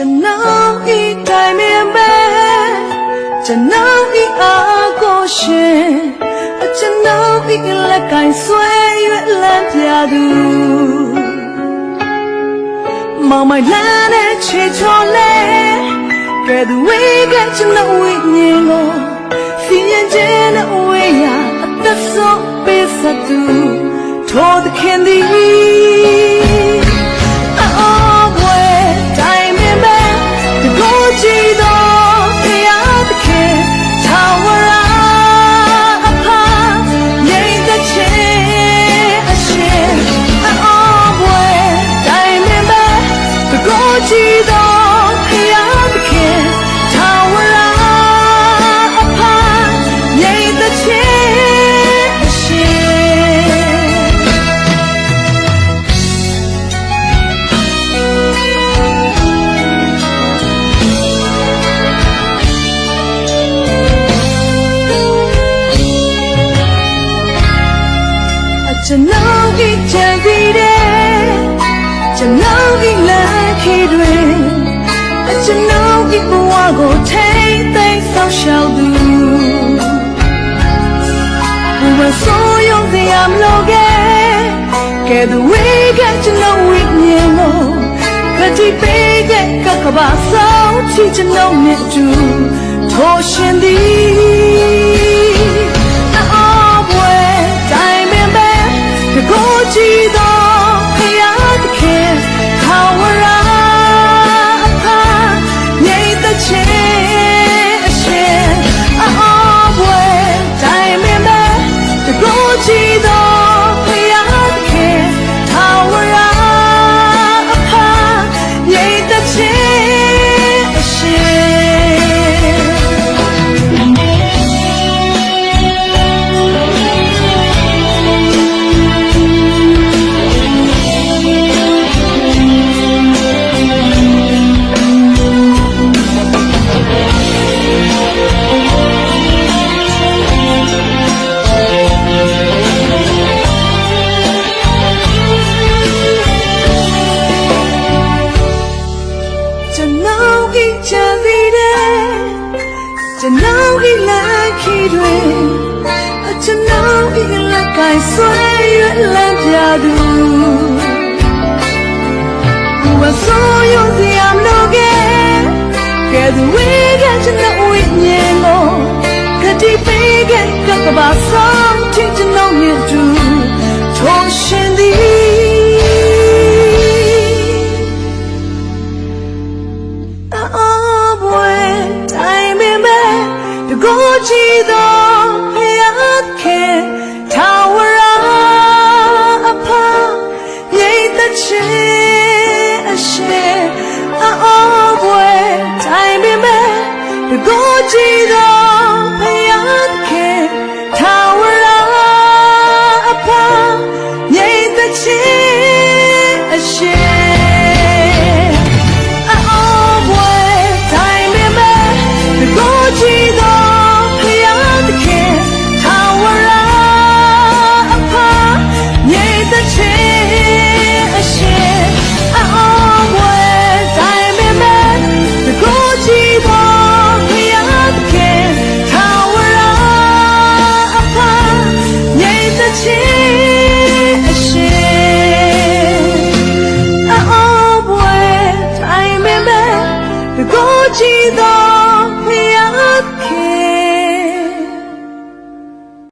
ကျွန်တော်ဤတိုင်းမြဲမဲကျွန်တော်ဤအားကိုရှင်အကျွန်တော်ဤလက်ကိုင်ဆွဲ၍လမ်းပြသူမောင်မိုင်လမ်းနဲ့ချေချော်လဲကဲသူဝေးကကျွန်တော်ဝေးငင်ကိုစီရင်ခြင်းနဲ့ဝေးရအသက်ဆုံးပေးစသူထိုးတဲ့ခင်သည် ကျွန်ုပ်ဤချန်စီတဲ့ကျွန်ုပ်ဤလမ်းခီတွေအကျွန်ုပ်ဤဘဝကိုထိမ့်သိမ်းဆောင်ရှောက်သူဘဝဆိုးရုံစရာမလိုခဲ့ကဲသူဝေးကကျွန်ုပ်ဝိညာဉ်ကိုကတိပေးတဲ့ကကဘာဆောင်ချီကျွန်ုပ်နဲ့အတူထိုရှင်သည် ကျွန်တော်ဤလမ်းခီတွေအကျွန်တော်ဤလက်ကင်ဆွဲရွက်လန်းပြသူဘဝဆိုးရုံစရာမလိုခဲ့ကဲသူ တ အော်ဘွ